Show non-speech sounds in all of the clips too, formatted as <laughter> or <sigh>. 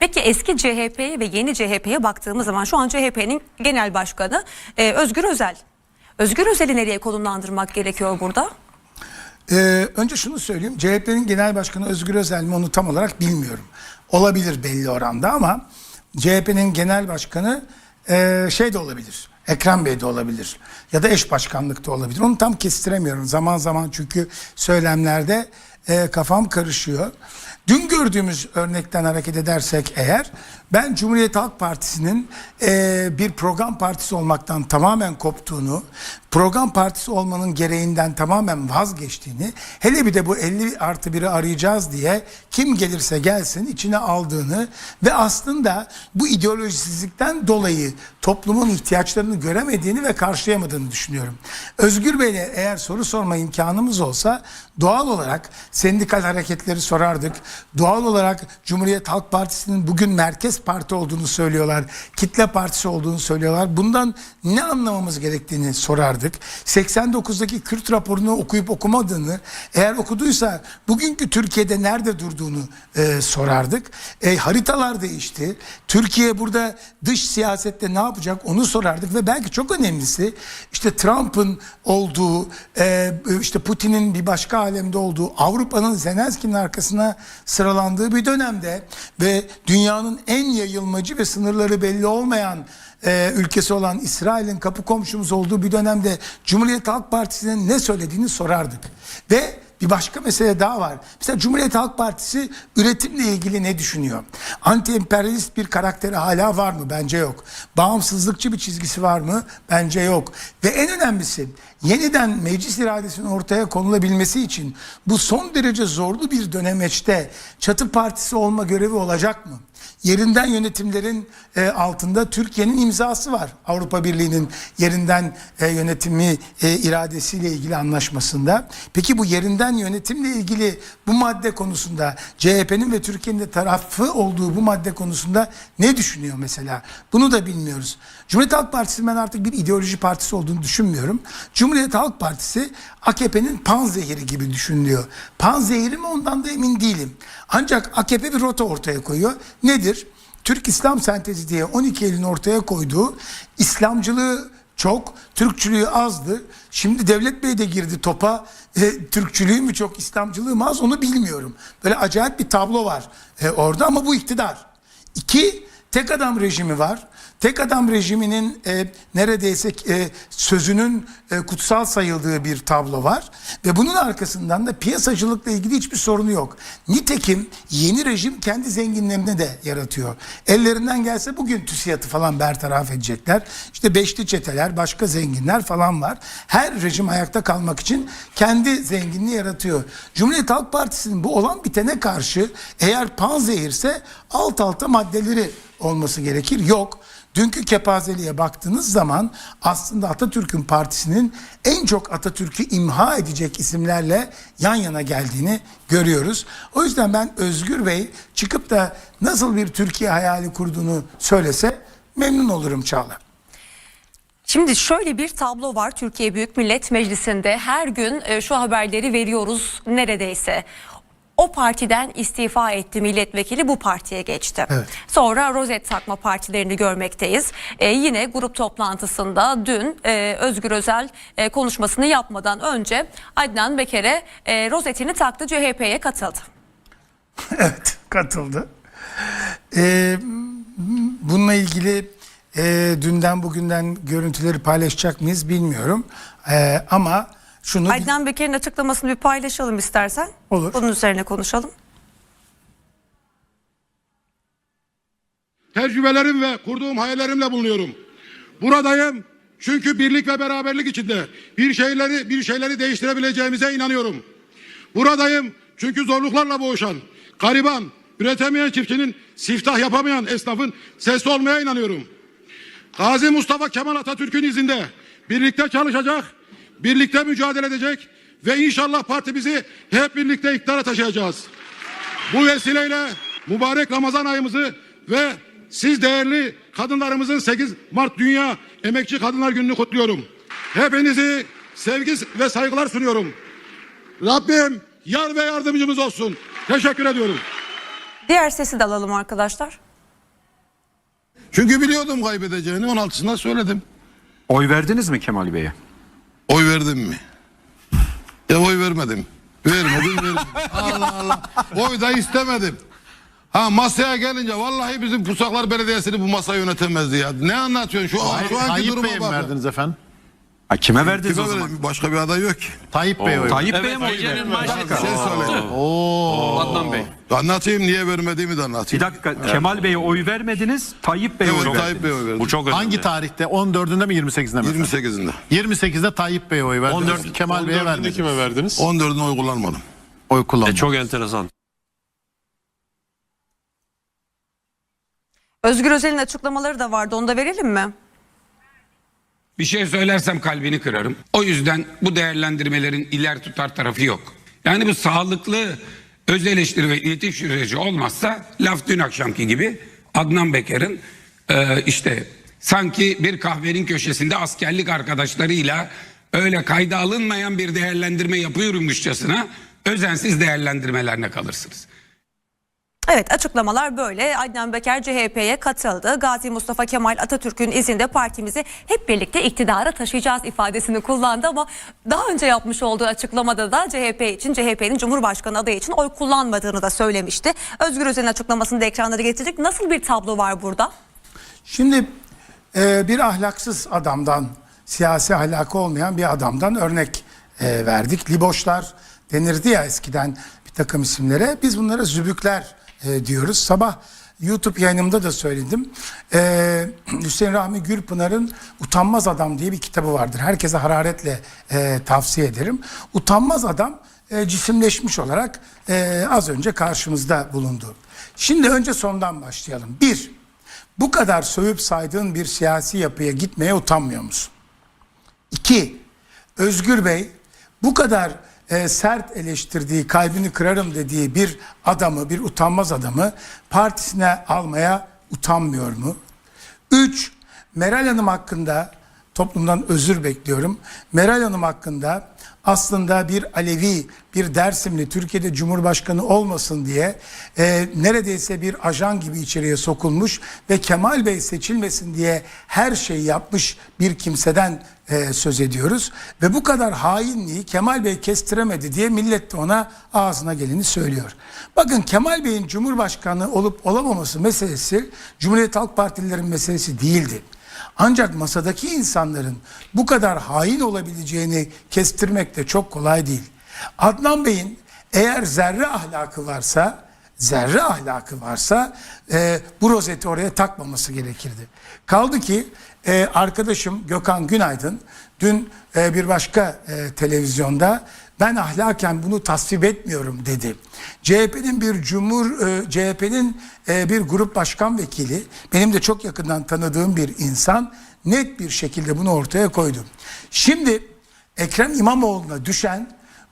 Peki eski CHP'ye ve yeni CHP'ye baktığımız zaman şu an CHP'nin genel başkanı e, Özgür Özel. Özgür Özel'i nereye konumlandırmak gerekiyor burada? Ee, önce şunu söyleyeyim. CHP'nin genel başkanı Özgür Özel mi onu tam olarak bilmiyorum. Olabilir belli oranda ama CHP'nin genel başkanı e, şey de olabilir. Ekrem Bey de olabilir. Ya da eş başkanlık da olabilir. Onu tam kestiremiyorum. Zaman zaman çünkü söylemlerde e, kafam karışıyor. Dün gördüğümüz örnekten hareket edersek eğer ben Cumhuriyet Halk Partisi'nin e, bir program partisi olmaktan tamamen koptuğunu, program partisi olmanın gereğinden tamamen vazgeçtiğini, hele bir de bu 50 artı 1'i arayacağız diye kim gelirse gelsin içine aldığını ve aslında bu ideolojisizlikten dolayı toplumun ihtiyaçlarını göremediğini ve karşılayamadığını düşünüyorum. Özgür Bey'le eğer soru sorma imkanımız olsa doğal olarak sendikal hareketleri sorardık. Doğal olarak Cumhuriyet Halk Partisi'nin bugün merkez parti olduğunu söylüyorlar. Kitle partisi olduğunu söylüyorlar. Bundan ne anlamamız gerektiğini sorardık. 89'daki Kürt raporunu okuyup okumadığını, eğer okuduysa bugünkü Türkiye'de nerede durduğunu e, sorardık. E, haritalar değişti. Türkiye burada dış siyasette ne yapacak onu sorardık ve belki çok önemlisi işte Trump'ın olduğu, e, işte Putin'in bir başka alemde olduğu, Avrupa'nın Zelenski'nin arkasına sıralandığı bir dönemde ve dünyanın en yayılmacı ve sınırları belli olmayan e, ülkesi olan İsrail'in kapı komşumuz olduğu bir dönemde Cumhuriyet Halk Partisi'nin ne söylediğini sorardık. Ve bir başka mesele daha var. Mesela Cumhuriyet Halk Partisi üretimle ilgili ne düşünüyor? Anti-emperyalist bir karakteri hala var mı? Bence yok. Bağımsızlıkçı bir çizgisi var mı? Bence yok. Ve en önemlisi yeniden meclis iradesinin ortaya konulabilmesi için bu son derece zorlu bir dönemeçte çatı partisi olma görevi olacak mı? Yerinden yönetimlerin e, altında Türkiye'nin imzası var. Avrupa Birliği'nin yerinden e, yönetimi e, iradesiyle ilgili anlaşmasında. Peki bu yerinden yönetimle ilgili bu madde konusunda CHP'nin ve Türkiye'nin de tarafı olduğu bu madde konusunda ne düşünüyor mesela? Bunu da bilmiyoruz. Cumhuriyet Halk Partisi'nin ben artık bir ideoloji partisi olduğunu düşünmüyorum. Cumhuriyet Halk Partisi AKP'nin panzehiri gibi düşünülüyor. Panzehiri mi ondan da emin değilim. Ancak AKP bir rota ortaya koyuyor. Nedir? Türk İslam sentezi diye 12 Eylül'ün ortaya koyduğu İslamcılığı çok, Türkçülüğü azdı. Şimdi Devlet Bey de girdi topa. E, Türkçülüğü mü çok, İslamcılığı mı az onu bilmiyorum. Böyle acayip bir tablo var e, orada ama bu iktidar. İki, tek adam rejimi var. Tek adam rejiminin e, neredeyse e, sözünün e, kutsal sayıldığı bir tablo var. Ve bunun arkasından da piyasacılıkla ilgili hiçbir sorunu yok. Nitekim yeni rejim kendi zenginlerini de yaratıyor. Ellerinden gelse bugün TÜSİAD'ı falan bertaraf edecekler. İşte beşli çeteler, başka zenginler falan var. Her rejim ayakta kalmak için kendi zenginliği yaratıyor. Cumhuriyet Halk Partisi'nin bu olan bitene karşı eğer panzehirse alt alta maddeleri olması gerekir. Yok. Dünkü kepazeliğe baktığınız zaman aslında Atatürk'ün partisinin en çok Atatürk'ü imha edecek isimlerle yan yana geldiğini görüyoruz. O yüzden ben Özgür Bey çıkıp da nasıl bir Türkiye hayali kurduğunu söylese memnun olurum Çağla. Şimdi şöyle bir tablo var Türkiye Büyük Millet Meclisi'nde her gün e, şu haberleri veriyoruz neredeyse. O partiden istifa etti milletvekili bu partiye geçti. Evet. Sonra rozet takma partilerini görmekteyiz. E, yine grup toplantısında dün e, Özgür Özel e, konuşmasını yapmadan önce Adnan Beker'e e, rozetini taktı CHP'ye katıldı. <laughs> evet katıldı. Ee, bununla ilgili e, dünden bugünden görüntüleri paylaşacak mıyız bilmiyorum. Ee, ama şunu Adnan Beker'in açıklamasını bir paylaşalım istersen. Olur. Bunun üzerine konuşalım. tecrübelerim ve kurduğum hayallerimle bulunuyorum. Buradayım çünkü birlik ve beraberlik içinde bir şeyleri bir şeyleri değiştirebileceğimize inanıyorum. Buradayım çünkü zorluklarla boğuşan, gariban, üretemeyen çiftçinin, siftah yapamayan esnafın sesi olmaya inanıyorum. Gazi Mustafa Kemal Atatürk'ün izinde birlikte çalışacak, birlikte mücadele edecek ve inşallah partimizi hep birlikte iktidara taşıyacağız. Bu vesileyle mübarek Ramazan ayımızı ve siz değerli kadınlarımızın 8 Mart Dünya Emekçi Kadınlar Günü'nü kutluyorum. Hepinizi sevgi ve saygılar sunuyorum. Rabbim yar ve yardımcımız olsun. Teşekkür ediyorum. Diğer sesi de alalım arkadaşlar. Çünkü biliyordum kaybedeceğini 16'sında söyledim. Oy verdiniz mi Kemal Bey'e? Oy verdim mi? Ya oy vermedim. Vermedim vermedim. Allah Allah. Oy da istemedim. Ha masaya gelince vallahi bizim Pusaklar Belediyesi'ni bu masa yönetemezdi ya. Ne anlatıyorsun şu, an, şu anki Tayyip duruma Bey'e mi bak. verdiniz efendim? Ha, kime verdiniz Kime o zaman? vereyim? Başka bir aday yok ki. Tayyip Bey'e oy Tayyip Evet, Bey'e mi oy gecenin verdiniz? manşeti. Bir şey söyleyeyim. Adnan Bey. Anlatayım niye vermediğimi de Bir anlatayım. dakika Kemal Bey'e oy vermediniz, Tayyip Bey'e oy Evet verdiniz. Tayyip Bey'e oy verdim. Bu çok önemli. Hangi tarihte? 14'ünde mi 28'inde mi? efendim? 28'inde. 28'de Tayyip Bey'e oy verdiniz. 14 Kemal Bey'e 14'ünde verdiniz. kime verdiniz? 14'ünde oy kullanmadım. Oy E, kullandı. çok enteresan. Özgür Özel'in açıklamaları da vardı. Onu da verelim mi? Bir şey söylersem kalbini kırarım. O yüzden bu değerlendirmelerin iler tutar tarafı yok. Yani bu sağlıklı öz eleştiri ve iletişim süreci olmazsa laf dün akşamki gibi Adnan Beker'in e, işte sanki bir kahvenin köşesinde askerlik arkadaşlarıyla öyle kayda alınmayan bir değerlendirme yapıyormuşçasına özensiz değerlendirmelerine kalırsınız. Evet açıklamalar böyle. Adnan Beker CHP'ye katıldı. Gazi Mustafa Kemal Atatürk'ün izinde partimizi hep birlikte iktidara taşıyacağız ifadesini kullandı ama daha önce yapmış olduğu açıklamada da CHP için CHP'nin Cumhurbaşkanı adayı için oy kullanmadığını da söylemişti. Özgür Özel'in açıklamasını da ekranlara getirdik. Nasıl bir tablo var burada? Şimdi e, bir ahlaksız adamdan, siyasi ahlakı olmayan bir adamdan örnek e, verdik. Liboşlar denirdi ya eskiden bir takım isimlere. Biz bunlara zübükler e, diyoruz. Sabah YouTube yayınımda da söyledim. E, Hüseyin Rahmi Gürpınar'ın Utanmaz Adam diye bir kitabı vardır. Herkese hararetle e, tavsiye ederim. Utanmaz Adam e, cisimleşmiş olarak e, az önce karşımızda bulundu. Şimdi önce sondan başlayalım. Bir, bu kadar sövüp saydığın bir siyasi yapıya gitmeye utanmıyor musun? İki, Özgür Bey bu kadar e, sert eleştirdiği, kalbini kırarım dediği bir adamı, bir utanmaz adamı partisine almaya utanmıyor mu? Üç, Meral Hanım hakkında toplumdan özür bekliyorum. Meral Hanım hakkında aslında bir Alevi, bir Dersimli Türkiye'de Cumhurbaşkanı olmasın diye e, neredeyse bir ajan gibi içeriye sokulmuş ve Kemal Bey seçilmesin diye her şeyi yapmış bir kimseden e, söz ediyoruz. Ve bu kadar hainliği Kemal Bey kestiremedi diye millet de ona ağzına geleni söylüyor. Bakın Kemal Bey'in Cumhurbaşkanı olup olamaması meselesi Cumhuriyet Halk Partililerin meselesi değildi. Ancak masadaki insanların bu kadar hain olabileceğini kestirmek de çok kolay değil. Adnan Bey'in eğer zerre ahlakı varsa, zerre ahlakı varsa e, bu rozeti oraya takmaması gerekirdi. Kaldı ki e, arkadaşım Gökhan Günaydın dün e, bir başka e, televizyonda ben ahlaken bunu tasvip etmiyorum dedi. CHP'nin bir cumhur e, CHP'nin e, bir grup başkan vekili benim de çok yakından tanıdığım bir insan net bir şekilde bunu ortaya koydu. Şimdi Ekrem İmamoğlu'na düşen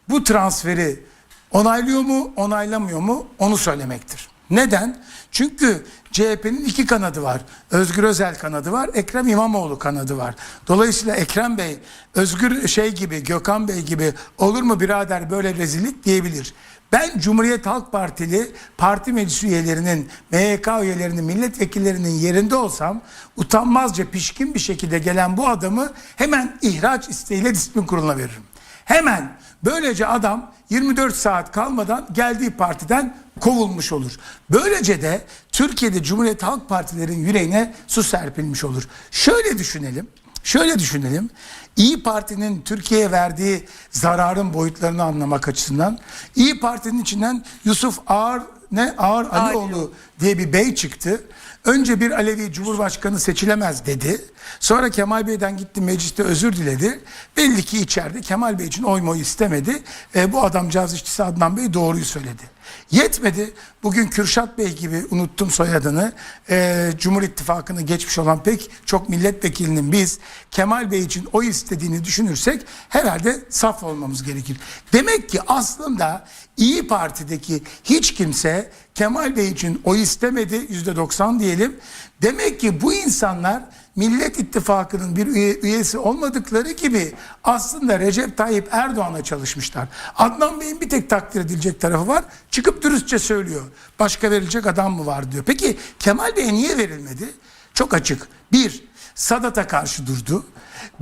bu transferi onaylıyor mu, onaylamıyor mu onu söylemektir. Neden? Çünkü CHP'nin iki kanadı var. Özgür Özel kanadı var, Ekrem İmamoğlu kanadı var. Dolayısıyla Ekrem Bey, Özgür şey gibi, Gökhan Bey gibi olur mu birader böyle rezillik diyebilir. Ben Cumhuriyet Halk Partili parti meclis üyelerinin, MYK üyelerinin, milletvekillerinin yerinde olsam utanmazca pişkin bir şekilde gelen bu adamı hemen ihraç isteğiyle disiplin kuruluna veririm. Hemen böylece adam 24 saat kalmadan geldiği partiden kovulmuş olur. Böylece de Türkiye'de Cumhuriyet Halk Partilerin yüreğine su serpilmiş olur. Şöyle düşünelim. Şöyle düşünelim. İyi Parti'nin Türkiye'ye verdiği zararın boyutlarını anlamak açısından İyi Parti'nin içinden Yusuf Ağar ne Ağar Alioğlu diye bir bey çıktı. Önce bir Alevi Cumhurbaşkanı seçilemez dedi. Sonra Kemal Bey'den gitti mecliste özür diledi. Belli ki içeride Kemal Bey için oy moy istemedi. E, bu adamcağız işçisi Adnan Bey doğruyu söyledi. Yetmedi. Bugün Kürşat Bey gibi unuttum soyadını. E, Cumhur İttifakı'nı geçmiş olan pek çok milletvekilinin biz Kemal Bey için oy istediğini düşünürsek herhalde saf olmamız gerekir. Demek ki aslında İyi Parti'deki hiç kimse Kemal Bey için oy istemedi yüzde 90 diyelim. Demek ki bu insanlar Millet İttifakı'nın bir üye- üyesi olmadıkları gibi aslında Recep Tayyip Erdoğan'a çalışmışlar. Adnan Bey'in bir tek takdir edilecek tarafı var. Çıkıp dürüstçe söylüyor. Başka verilecek adam mı var diyor. Peki Kemal Bey'e niye verilmedi? çok açık. Bir, Sadat'a karşı durdu.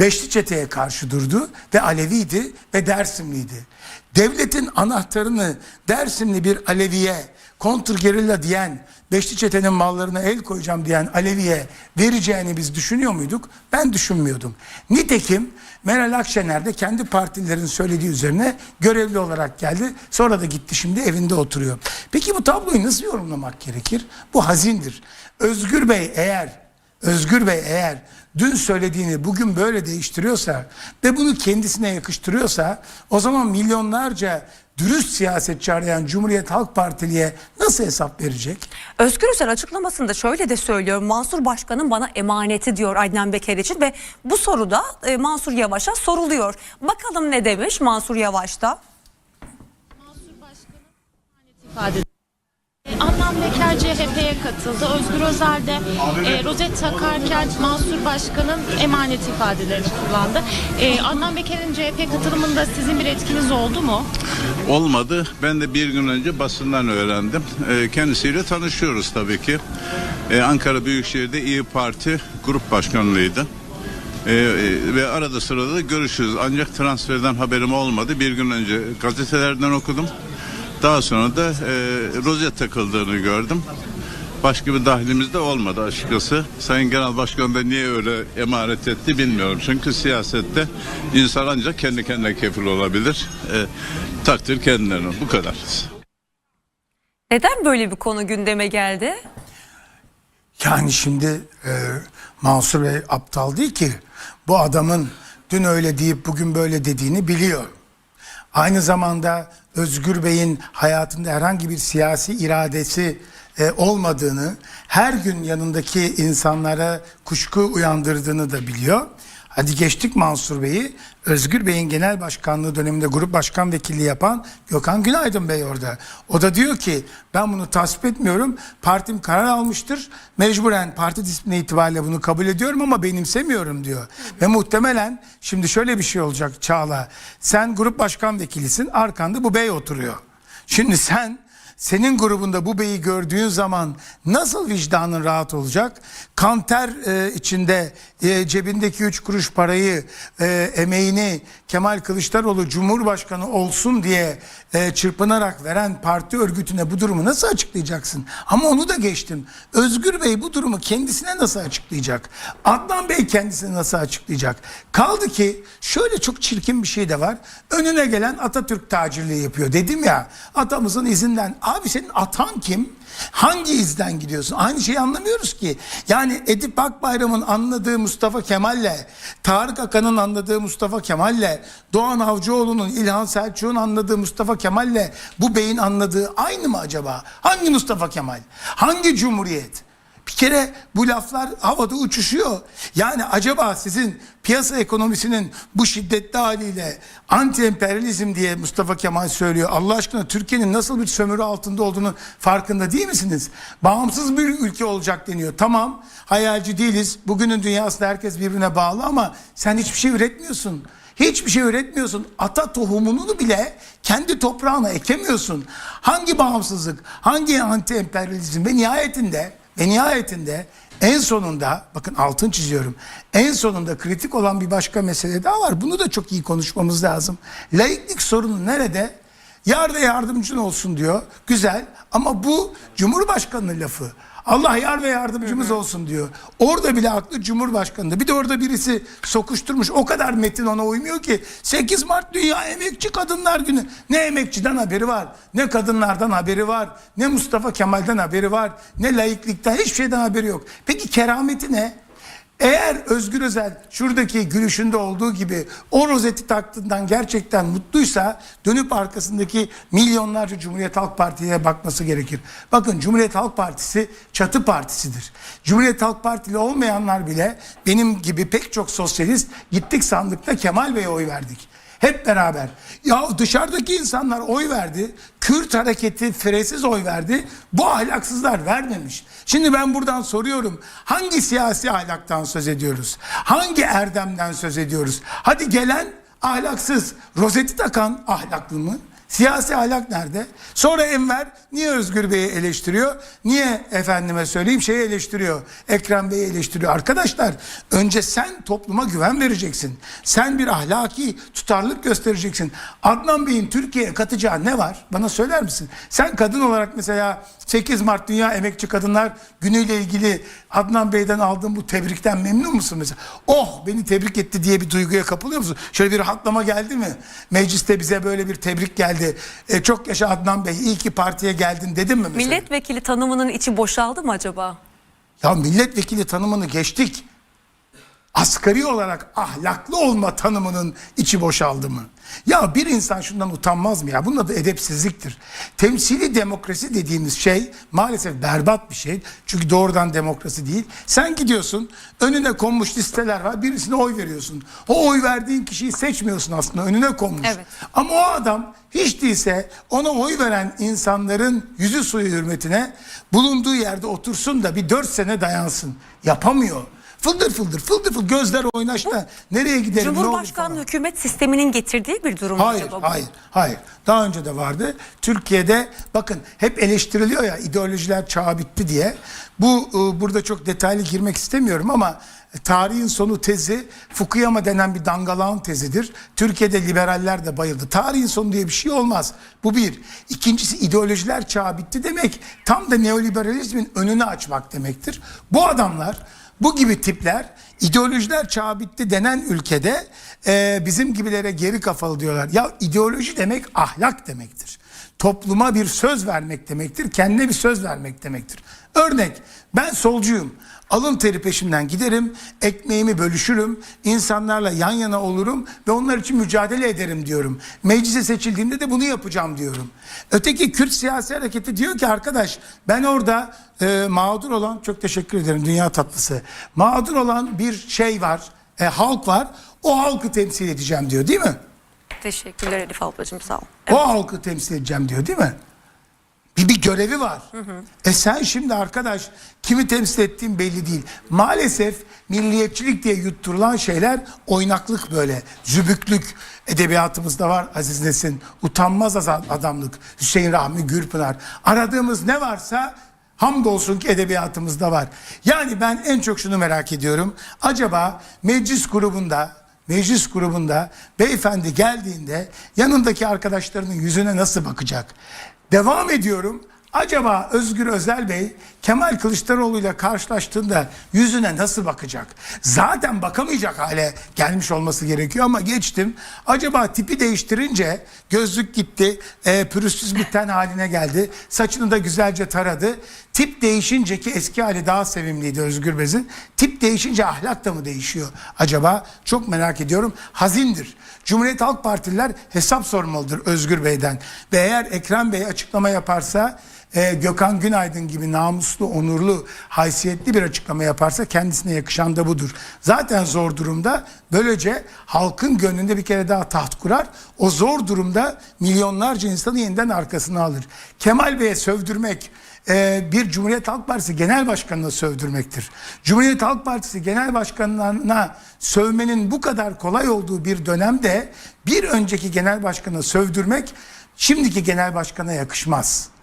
Beşli Çete'ye karşı durdu ve Aleviydi ve Dersimliydi. Devletin anahtarını Dersimli bir Aleviye, kontrgerilla diyen, Beşli Çete'nin mallarına el koyacağım diyen Alevi'ye vereceğini biz düşünüyor muyduk? Ben düşünmüyordum. Nitekim Meral Akşener de kendi partililerin söylediği üzerine görevli olarak geldi. Sonra da gitti şimdi evinde oturuyor. Peki bu tabloyu nasıl yorumlamak gerekir? Bu hazindir. Özgür Bey eğer Özgür Bey eğer dün söylediğini bugün böyle değiştiriyorsa ve bunu kendisine yakıştırıyorsa o zaman milyonlarca dürüst siyasetçi arayan Cumhuriyet Halk Partili'ye nasıl hesap verecek? Özgür Özel açıklamasında şöyle de söylüyor. Mansur Başkan'ın bana emaneti diyor Adnan Beker için ve bu soruda e, Mansur Yavaş'a soruluyor. Bakalım ne demiş Mansur Yavaş da? ifade Adnan Beker CHP'ye katıldı. Özgür Özel de e, rozet takarken Mansur Başkan'ın emanet ifadelerini kullandı. E, Adnan Beker'in CHP katılımında sizin bir etkiniz oldu mu? Olmadı. Ben de bir gün önce basından öğrendim. Ee, kendisiyle tanışıyoruz tabii ki. Ee, Ankara Büyükşehir'de İyi Parti grup başkanlığıydı. Ee, e, ve arada sırada da görüşürüz. Ancak transferden haberim olmadı. Bir gün önce gazetelerden okudum. Daha sonra da e, rozet takıldığını gördüm. Başka bir dahlimiz de olmadı açıkçası. Sayın Genel Başkan da niye öyle emanet etti bilmiyorum. Çünkü siyasette insan ancak kendi kendine kefil olabilir. E, takdir kendilerine. Bu kadar. Neden böyle bir konu gündeme geldi? Yani şimdi e, Mansur Bey aptal değil ki. Bu adamın dün öyle deyip bugün böyle dediğini biliyor. Aynı zamanda Özgür Bey'in hayatında herhangi bir siyasi iradesi e, olmadığını, her gün yanındaki insanlara kuşku uyandırdığını da biliyor. Hadi geçtik Mansur Bey'i. Özgür Bey'in genel başkanlığı döneminde grup başkan vekilliği yapan Gökhan Günaydın Bey orada. O da diyor ki ben bunu tasvip etmiyorum. Partim karar almıştır. Mecburen parti disiplini itibariyle bunu kabul ediyorum ama benimsemiyorum diyor. Ve muhtemelen şimdi şöyle bir şey olacak Çağla. Sen grup başkan vekilisin arkanda bu bey oturuyor. Şimdi sen senin grubunda bu beyi gördüğün zaman nasıl vicdanın rahat olacak? Kanter e, içinde e, cebindeki üç kuruş parayı, e, emeğini Kemal Kılıçdaroğlu Cumhurbaşkanı olsun diye e, çırpınarak veren parti örgütüne bu durumu nasıl açıklayacaksın? Ama onu da geçtim. Özgür Bey bu durumu kendisine nasıl açıklayacak? Adnan Bey kendisine nasıl açıklayacak? Kaldı ki şöyle çok çirkin bir şey de var. Önüne gelen Atatürk tacirliği yapıyor. Dedim ya atamızın izinden. Abi senin atan kim? Hangi izden gidiyorsun? Aynı şeyi anlamıyoruz ki. Yani Edip Akbayram'ın anladığı Mustafa Kemal'le, Tarık Akan'ın anladığı Mustafa Kemal'le, Doğan Avcıoğlu'nun, İlhan Selçuk'un anladığı Mustafa Kemal'le bu beyin anladığı aynı mı acaba? Hangi Mustafa Kemal? Hangi Cumhuriyet? Bir kere bu laflar havada uçuşuyor. Yani acaba sizin piyasa ekonomisinin bu şiddetli haliyle anti emperyalizm diye Mustafa Kemal söylüyor. Allah aşkına Türkiye'nin nasıl bir sömürü altında olduğunu farkında değil misiniz? Bağımsız bir ülke olacak deniyor. Tamam hayalci değiliz. Bugünün dünyasında herkes birbirine bağlı ama sen hiçbir şey üretmiyorsun. Hiçbir şey üretmiyorsun. Ata tohumunu bile kendi toprağına ekemiyorsun. Hangi bağımsızlık, hangi anti emperyalizm ve nihayetinde ve nihayetinde en sonunda bakın altın çiziyorum. En sonunda kritik olan bir başka mesele daha var. Bunu da çok iyi konuşmamız lazım. Laiklik sorunu nerede? Yar ve yardımcın olsun diyor. Güzel ama bu Cumhurbaşkanı'nın lafı. Allah yar ve yardımcımız olsun diyor. Orada bile aklı Cumhurbaşkanı'nda. Bir de orada birisi sokuşturmuş. O kadar metin ona uymuyor ki. 8 Mart Dünya Emekçi Kadınlar Günü. Ne emekçiden haberi var, ne kadınlardan haberi var, ne Mustafa Kemal'den haberi var, ne laiklikten hiçbir şeyden haberi yok. Peki kerameti ne? Eğer Özgür Özel şuradaki gülüşünde olduğu gibi o rozeti taktığından gerçekten mutluysa dönüp arkasındaki milyonlarca Cumhuriyet Halk Partisi'ne bakması gerekir. Bakın Cumhuriyet Halk Partisi çatı partisidir. Cumhuriyet Halk Partili olmayanlar bile benim gibi pek çok sosyalist gittik sandıkta Kemal Bey'e oy verdik. Hep beraber. Ya dışarıdaki insanlar oy verdi. Kürt hareketi fresiz oy verdi. Bu ahlaksızlar vermemiş. Şimdi ben buradan soruyorum. Hangi siyasi ahlaktan söz ediyoruz? Hangi erdemden söz ediyoruz? Hadi gelen ahlaksız. Rozeti takan ahlaklı mı? Siyasi ahlak nerede? Sonra Enver niye Özgür Bey'i eleştiriyor? Niye efendime söyleyeyim şeyi eleştiriyor? Ekrem Bey'i eleştiriyor. Arkadaşlar önce sen topluma güven vereceksin. Sen bir ahlaki tutarlılık göstereceksin. Adnan Bey'in Türkiye'ye katacağı ne var? Bana söyler misin? Sen kadın olarak mesela 8 Mart Dünya Emekçi Kadınlar Günü'yle ilgili Adnan Bey'den aldığın bu tebrikten memnun musun mesela? Oh beni tebrik etti diye bir duyguya kapılıyor musun? Şöyle bir rahatlama geldi mi? Mecliste bize böyle bir tebrik geldi. E, çok yaşa Adnan Bey iyi ki partiye geldin dedin mi mesela? Milletvekili tanımının içi boşaldı mı acaba? Ya milletvekili tanımını geçtik. Asgari olarak ahlaklı olma tanımının içi boşaldı mı? Ya bir insan şundan utanmaz mı ya? Bunun adı edepsizliktir. Temsili demokrasi dediğimiz şey maalesef berbat bir şey. Çünkü doğrudan demokrasi değil. Sen gidiyorsun önüne konmuş listeler var birisine oy veriyorsun. O oy verdiğin kişiyi seçmiyorsun aslında önüne konmuş. Evet. Ama o adam hiç değilse ona oy veren insanların yüzü suyu hürmetine bulunduğu yerde otursun da bir dört sene dayansın. Yapamıyor. Fıldır fıldır fıldır fıldır gözler oynaşta. Nereye giderim ne olur Cumhurbaşkanlığı falan. hükümet sisteminin getirdiği bir durum Hayır, acaba bu? hayır, hayır. Daha önce de vardı. Türkiye'de bakın hep eleştiriliyor ya ideolojiler çağı bitti diye. Bu e, burada çok detaylı girmek istemiyorum ama tarihin sonu tezi Fukuyama denen bir dangalağın tezidir. Türkiye'de liberaller de bayıldı. Tarihin sonu diye bir şey olmaz. Bu bir. İkincisi ideolojiler çağı bitti demek tam da neoliberalizmin önünü açmak demektir. Bu adamlar bu gibi tipler ideolojiler çağı bitti denen ülkede e, bizim gibilere geri kafalı diyorlar. Ya ideoloji demek ahlak demektir. Topluma bir söz vermek demektir. Kendine bir söz vermek demektir. Örnek ben solcuyum. Alın teri peşinden giderim, ekmeğimi bölüşürüm, insanlarla yan yana olurum ve onlar için mücadele ederim diyorum. Meclise seçildiğimde de bunu yapacağım diyorum. Öteki Kürt siyasi hareketi diyor ki arkadaş ben orada e, mağdur olan, çok teşekkür ederim dünya tatlısı, mağdur olan bir şey var, e, halk var, o halkı temsil edeceğim diyor değil mi? Teşekkürler Elif ablacığım sağ ol. O halkı temsil edeceğim diyor değil mi? Bir, bir görevi var. E sen şimdi arkadaş kimi temsil ettiğin belli değil. Maalesef milliyetçilik diye yutturulan şeyler oynaklık böyle. Zübüklük edebiyatımızda var Aziz Nesin. Utanmaz az- adamlık. Hüseyin Rahmi Gürpınar. Aradığımız ne varsa hamdolsun ki edebiyatımızda var. Yani ben en çok şunu merak ediyorum. Acaba meclis grubunda meclis grubunda beyefendi geldiğinde yanındaki arkadaşlarının yüzüne nasıl bakacak? Devam ediyorum. Acaba Özgür Özel Bey Kemal Kılıçdaroğlu ile karşılaştığında yüzüne nasıl bakacak? Zaten bakamayacak hale gelmiş olması gerekiyor ama geçtim. Acaba tipi değiştirince gözlük gitti, e, pürüzsüz bir ten haline geldi. Saçını da güzelce taradı. Tip değişince ki eski hali daha sevimliydi Özgür Bez'in. Tip değişince ahlak da mı değişiyor acaba? Çok merak ediyorum. Hazindir. Cumhuriyet Halk Partililer hesap sormalıdır Özgür Bey'den. Ve eğer Ekrem Bey açıklama yaparsa e, Gökhan Günaydın gibi namuslu, onurlu, haysiyetli bir açıklama yaparsa kendisine yakışan da budur. Zaten zor durumda böylece halkın gönlünde bir kere daha taht kurar. O zor durumda milyonlarca insanı yeniden arkasına alır. Kemal Bey'e sövdürmek, e, bir Cumhuriyet Halk Partisi Genel Başkanı'na sövdürmektir. Cumhuriyet Halk Partisi Genel Başkanı'na sövmenin bu kadar kolay olduğu bir dönemde bir önceki genel başkanı sövdürmek şimdiki genel başkana yakışmaz.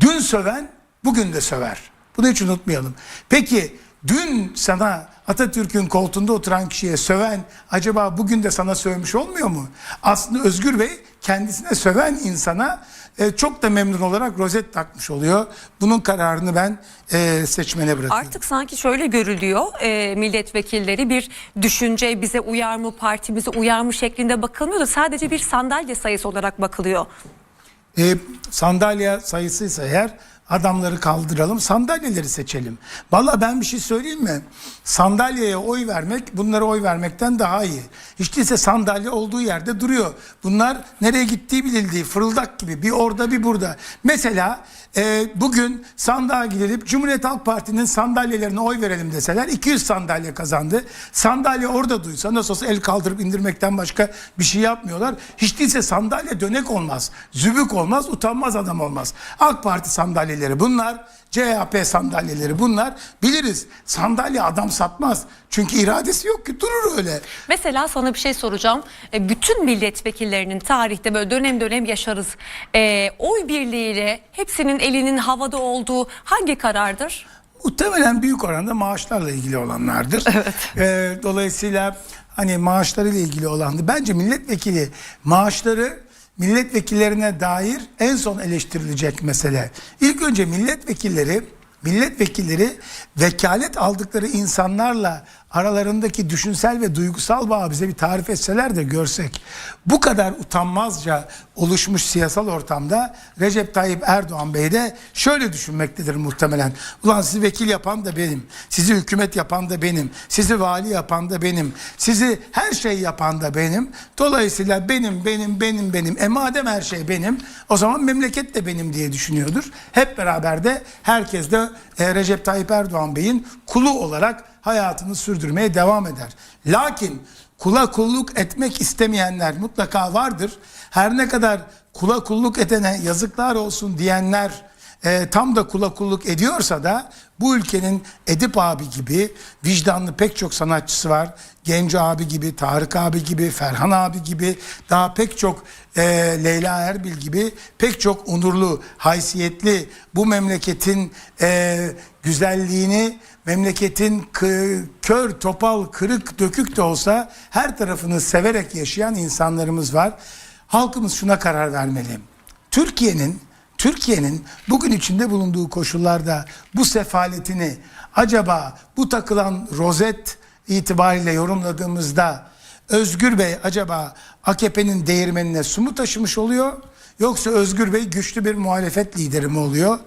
Dün söven bugün de söver. Bunu hiç unutmayalım. Peki dün sana Atatürk'ün koltuğunda oturan kişiye söven acaba bugün de sana sövmüş olmuyor mu? Aslında Özgür Bey kendisine söven insana e, çok da memnun olarak rozet takmış oluyor. Bunun kararını ben e, seçmene bırakıyorum. Artık sanki şöyle görülüyor e, milletvekilleri bir düşünce bize uyar mı partimize uyar mı şeklinde bakılmıyor da sadece bir sandalye sayısı olarak bakılıyor. E, sandalye sayısıysa eğer adamları kaldıralım sandalyeleri seçelim. Valla ben bir şey söyleyeyim mi? Sandalyeye oy vermek bunlara oy vermekten daha iyi. Hiç değilse sandalye olduğu yerde duruyor. Bunlar nereye gittiği bilindiği fırıldak gibi bir orada bir burada. Mesela e, bugün sandığa gidilip Cumhuriyet Halk Parti'nin sandalyelerine oy verelim deseler 200 sandalye kazandı. Sandalye orada duysa nasıl olsa el kaldırıp indirmekten başka bir şey yapmıyorlar. Hiç değilse sandalye dönek olmaz. Zübük olmaz, utanmaz adam olmaz. AK Parti sandalye sandalyeleri bunlar. CHP sandalyeleri bunlar. Biliriz sandalye adam satmaz. Çünkü iradesi yok ki durur öyle. Mesela sana bir şey soracağım. E, bütün milletvekillerinin tarihte böyle dönem dönem yaşarız. E, oy birliğiyle hepsinin elinin havada olduğu hangi karardır? Muhtemelen büyük oranda maaşlarla ilgili olanlardır. <laughs> Ee, dolayısıyla hani maaşlarıyla ilgili olandı. Bence milletvekili maaşları milletvekillerine dair en son eleştirilecek mesele. İlk önce milletvekilleri milletvekilleri vekalet aldıkları insanlarla aralarındaki düşünsel ve duygusal bağı bize bir tarif etseler de görsek. Bu kadar utanmazca oluşmuş siyasal ortamda Recep Tayyip Erdoğan Bey de şöyle düşünmektedir muhtemelen. Ulan sizi vekil yapan da benim. Sizi hükümet yapan da benim. Sizi vali yapan da benim. Sizi her şey yapan da benim. Dolayısıyla benim, benim, benim, benim. E madem her şey benim o zaman memleket de benim diye düşünüyordur. Hep beraber de herkes de e, Recep Tayyip Erdoğan Bey'in kulu olarak hayatını sürdürmeye devam eder. Lakin kula kulluk etmek istemeyenler mutlaka vardır. Her ne kadar kula kulluk edene yazıklar olsun diyenler e, tam da kula kulluk ediyorsa da bu ülkenin Edip abi gibi vicdanlı pek çok sanatçısı var. Genco abi gibi, Tarık abi gibi, Ferhan abi gibi daha pek çok e, Leyla Erbil gibi pek çok onurlu, haysiyetli bu memleketin e, güzelliğini memleketin kör, topal, kırık, dökük de olsa her tarafını severek yaşayan insanlarımız var. Halkımız şuna karar vermeli. Türkiye'nin Türkiye'nin bugün içinde bulunduğu koşullarda bu sefaletini acaba bu takılan rozet itibariyle yorumladığımızda Özgür Bey acaba AKP'nin değirmenine su mu taşımış oluyor? Yoksa Özgür Bey güçlü bir muhalefet lideri mi oluyor?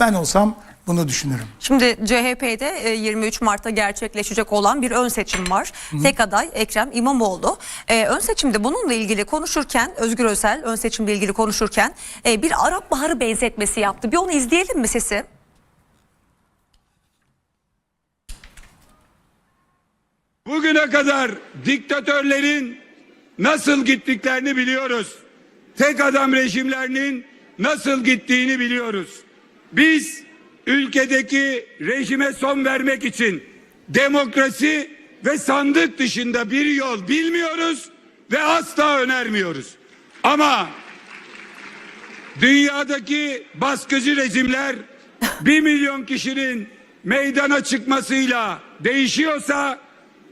Ben olsam bunu düşünürüm. Şimdi CHP'de e, 23 Mart'ta gerçekleşecek olan bir ön seçim var. Tek aday Ekrem İmamoğlu. E, Ön seçimde bununla ilgili konuşurken Özgür Özel ön seçimle ilgili konuşurken e, bir Arap Baharı benzetmesi yaptı. Bir onu izleyelim mi sesi? Bugüne kadar diktatörlerin nasıl gittiklerini biliyoruz. Tek adam rejimlerinin nasıl gittiğini biliyoruz. Biz ülkedeki rejime son vermek için demokrasi ve sandık dışında bir yol bilmiyoruz ve asla önermiyoruz. Ama dünyadaki baskıcı rejimler bir milyon kişinin meydana çıkmasıyla değişiyorsa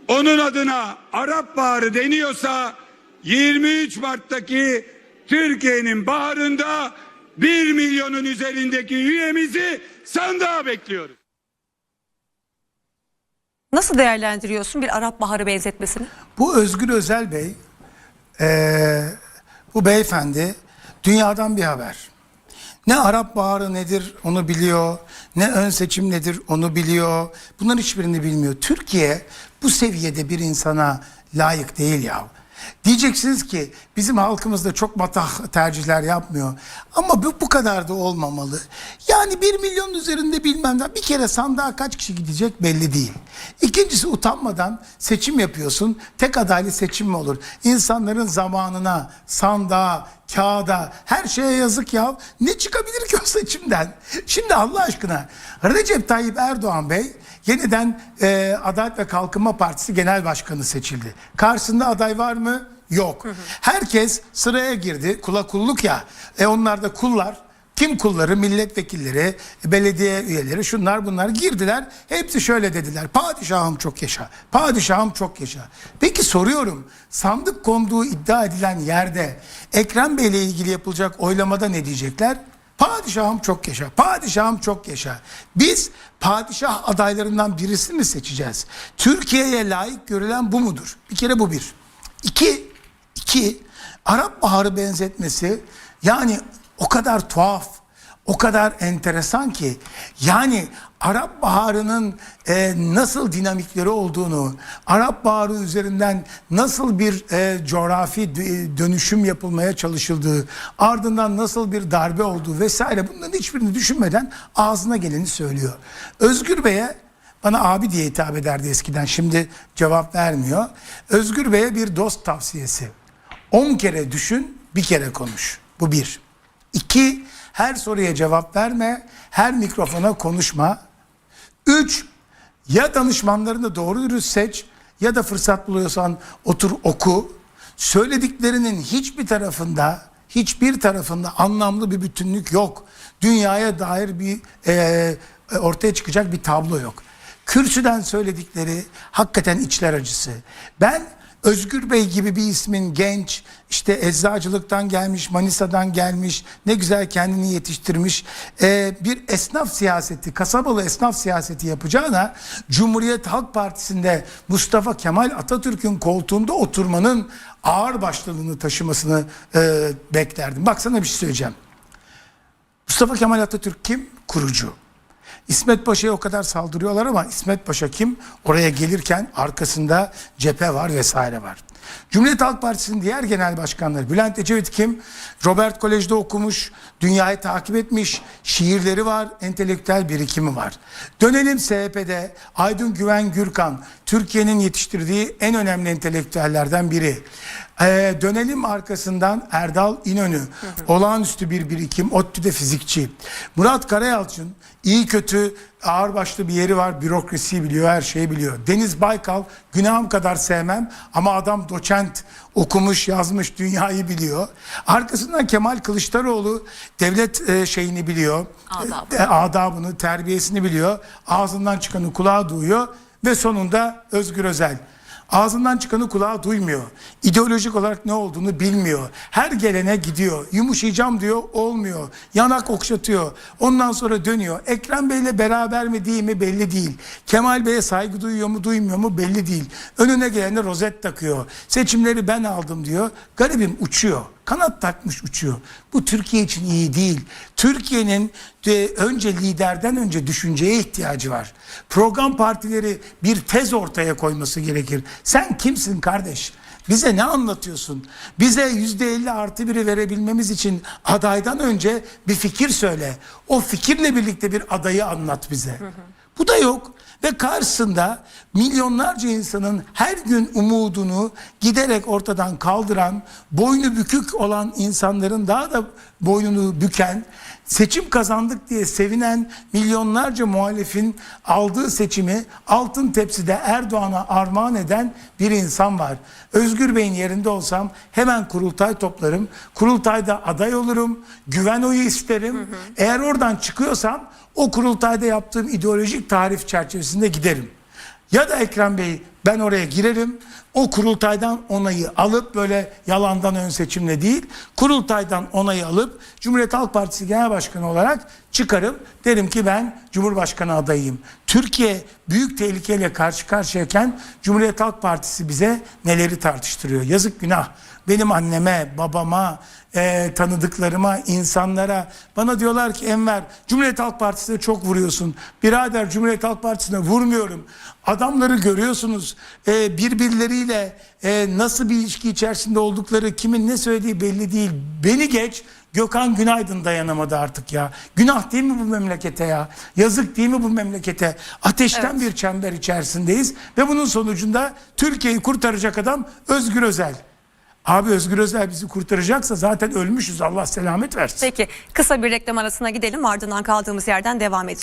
onun adına Arap Baharı deniyorsa 23 Mart'taki Türkiye'nin baharında 1 milyonun üzerindeki üyemizi sandığa bekliyoruz. Nasıl değerlendiriyorsun bir Arap Baharı benzetmesini? Bu Özgür Özel Bey, eee, bu beyefendi dünyadan bir haber. Ne Arap Baharı nedir onu biliyor, ne ön seçim nedir onu biliyor. Bunların hiçbirini bilmiyor. Türkiye bu seviyede bir insana layık değil ya. Diyeceksiniz ki bizim halkımız da çok matah tercihler yapmıyor. Ama bu, bu kadar da olmamalı. Yani bir milyon üzerinde bilmem ne. Bir kere sandığa kaç kişi gidecek belli değil. İkincisi utanmadan seçim yapıyorsun. Tek adaylı seçim mi olur? İnsanların zamanına, sandığa, kağıda, her şeye yazık ya. Ne çıkabilir ki o seçimden? Şimdi Allah aşkına Recep Tayyip Erdoğan Bey yeniden e, Adalet ve Kalkınma Partisi Genel Başkanı seçildi. Karşısında aday var mı? Yok. Herkes sıraya girdi. Kula kulluk ya. E onlar da kullar. Kim kulları? Milletvekilleri, belediye üyeleri, şunlar bunlar girdiler. Hepsi şöyle dediler. Padişahım çok yaşa. Padişahım çok yaşa. Peki soruyorum. Sandık konduğu iddia edilen yerde Ekrem Bey ile ilgili yapılacak oylamada ne diyecekler? Padişahım çok yaşa. Padişahım çok yaşa. Biz padişah adaylarından birisini seçeceğiz? Türkiye'ye layık görülen bu mudur? Bir kere bu bir. İki, iki Arap Baharı benzetmesi yani o kadar tuhaf, o kadar enteresan ki yani Arap Baharı'nın e, nasıl dinamikleri olduğunu, Arap Baharı üzerinden nasıl bir e, coğrafi dö- dönüşüm yapılmaya çalışıldığı, ardından nasıl bir darbe olduğu vesaire bunların hiçbirini düşünmeden ağzına geleni söylüyor. Özgür Bey'e bana abi diye hitap ederdi eskiden şimdi cevap vermiyor. Özgür Bey'e bir dost tavsiyesi. 10 kere düşün bir kere konuş. Bu bir. İki, Her soruya cevap verme. Her mikrofona konuşma. Üç, ya danışmanlarını doğru dürüst seç ya da fırsat buluyorsan otur oku. Söylediklerinin hiçbir tarafında hiçbir tarafında anlamlı bir bütünlük yok. Dünyaya dair bir e, ortaya çıkacak bir tablo yok. Kürsüden söyledikleri hakikaten içler acısı. Ben Özgür Bey gibi bir ismin genç, işte eczacılıktan gelmiş, Manisa'dan gelmiş, ne güzel kendini yetiştirmiş e, bir esnaf siyaseti, kasabalı esnaf siyaseti yapacağına Cumhuriyet Halk Partisi'nde Mustafa Kemal Atatürk'ün koltuğunda oturmanın ağır başlılığını taşımasını e, beklerdim. Bak sana bir şey söyleyeceğim. Mustafa Kemal Atatürk kim? Kurucu. İsmet Paşa'ya o kadar saldırıyorlar ama İsmet Paşa kim? Oraya gelirken arkasında cephe var vesaire var. Cumhuriyet Halk Partisi'nin diğer genel başkanları Bülent Ecevit kim? Robert Kolej'de okumuş, dünyayı takip etmiş, şiirleri var, entelektüel birikimi var. Dönelim SHP'de Aydın Güven Gürkan, Türkiye'nin yetiştirdiği en önemli entelektüellerden biri. Ee, dönelim arkasından Erdal İnönü, olağanüstü bir birikim, ODTÜ'de fizikçi. Murat Karayalçın, iyi kötü ağırbaşlı bir yeri var, bürokrasiyi biliyor, her şeyi biliyor. Deniz Baykal, günahım kadar sevmem ama adam doçent, okumuş, yazmış, dünyayı biliyor. Arkasından Kemal Kılıçdaroğlu devlet e, şeyini biliyor. Adabı. E, adabını, terbiyesini biliyor. Ağzından çıkanı kulağa duyuyor ve sonunda Özgür Özel. Ağzından çıkanı kulağı duymuyor. İdeolojik olarak ne olduğunu bilmiyor. Her gelene gidiyor. Yumuşayacağım diyor olmuyor. Yanak okşatıyor. Ondan sonra dönüyor. Ekrem Bey'le beraber mi değil mi belli değil. Kemal Bey'e saygı duyuyor mu duymuyor mu belli değil. Önüne gelene rozet takıyor. Seçimleri ben aldım diyor. Garibim uçuyor. Kanat takmış uçuyor. Bu Türkiye için iyi değil. Türkiye'nin de önce liderden önce düşünceye ihtiyacı var. Program partileri bir tez ortaya koyması gerekir. Sen kimsin kardeş? Bize ne anlatıyorsun? Bize yüzde elli artı biri verebilmemiz için adaydan önce bir fikir söyle. O fikirle birlikte bir adayı anlat bize. Bu da yok. Ve karşısında milyonlarca insanın her gün umudunu giderek ortadan kaldıran, boynu bükük olan insanların daha da boynunu büken, seçim kazandık diye sevinen milyonlarca muhalefin aldığı seçimi altın tepside Erdoğan'a armağan eden bir insan var. Özgür Bey'in yerinde olsam hemen kurultay toplarım. Kurultayda aday olurum. Güven oyu isterim. Eğer oradan çıkıyorsam o kurultayda yaptığım ideolojik tarif çerçevesinde giderim. Ya da Ekrem Bey ben oraya girerim. O kurultaydan onayı alıp böyle yalandan ön seçimle değil, kurultaydan onayı alıp Cumhuriyet Halk Partisi Genel Başkanı olarak çıkarım. Derim ki ben Cumhurbaşkanı adayıyım. Türkiye büyük tehlikeyle karşı karşıyayken Cumhuriyet Halk Partisi bize neleri tartıştırıyor. Yazık günah. Benim anneme, babama, e, tanıdıklarıma, insanlara bana diyorlar ki Enver Cumhuriyet Halk Partisi'ne çok vuruyorsun. Birader Cumhuriyet Halk Partisi'ne vurmuyorum. Adamları görüyorsunuz. E, birbirleriyle e, nasıl bir ilişki içerisinde oldukları, kimin ne söylediği belli değil. Beni geç. Gökhan Günaydın dayanamadı artık ya. Günah değil mi bu memlekete ya? Yazık değil mi bu memlekete? Ateşten bir çember içerisindeyiz ve bunun sonucunda Türkiye'yi kurtaracak adam Özgür Özel. Abi Özgür Özel bizi kurtaracaksa zaten ölmüşüz Allah selamet versin. Peki kısa bir reklam arasına gidelim ardından kaldığımız yerden devam edeceğiz.